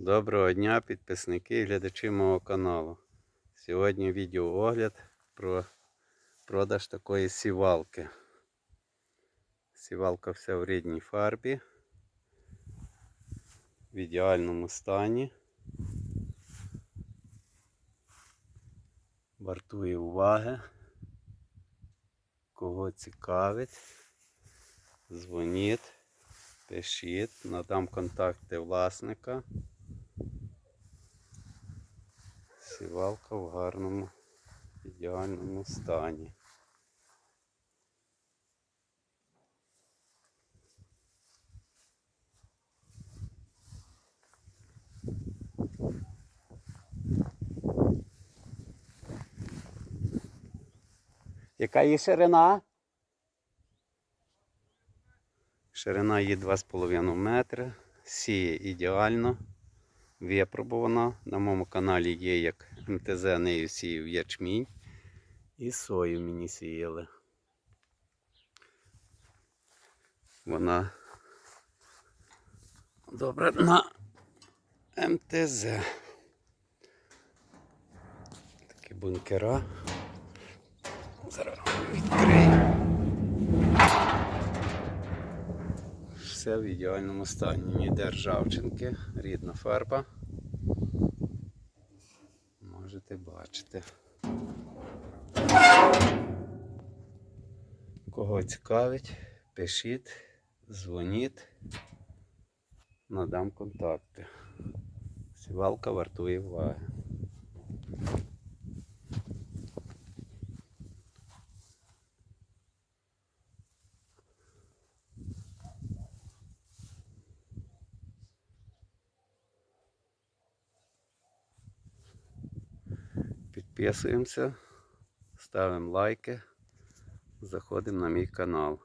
Доброго дня, підписники і глядачі мого каналу. Сьогодні відеоогляд про продаж такої сівалки. Сівалка вся в рідній фарбі, в ідеальному стані. Вартує уваги. Кого цікавить, дзвоніть, пишіть, надам контакти власника. Сівалка в гарному, ідеальному стані. Яка її ширина? Ширина її 2,5 метри. Сіє ідеально. Випробувана. На моєму каналі є як МТЗ нею сіяв ячмінь. І сою мені сіяли. Вона добре на МТЗ. Такі бункера. Зараз відкрию. Все в ідеальному стані. Ніде ржавчинки, рідна фарба. Можете бачити. Кого цікавить, пишіть, дзвоніть, надам контакти. Сівалка вартує уваги. Підписуємося, ставимо лайки, заходимо на мій канал.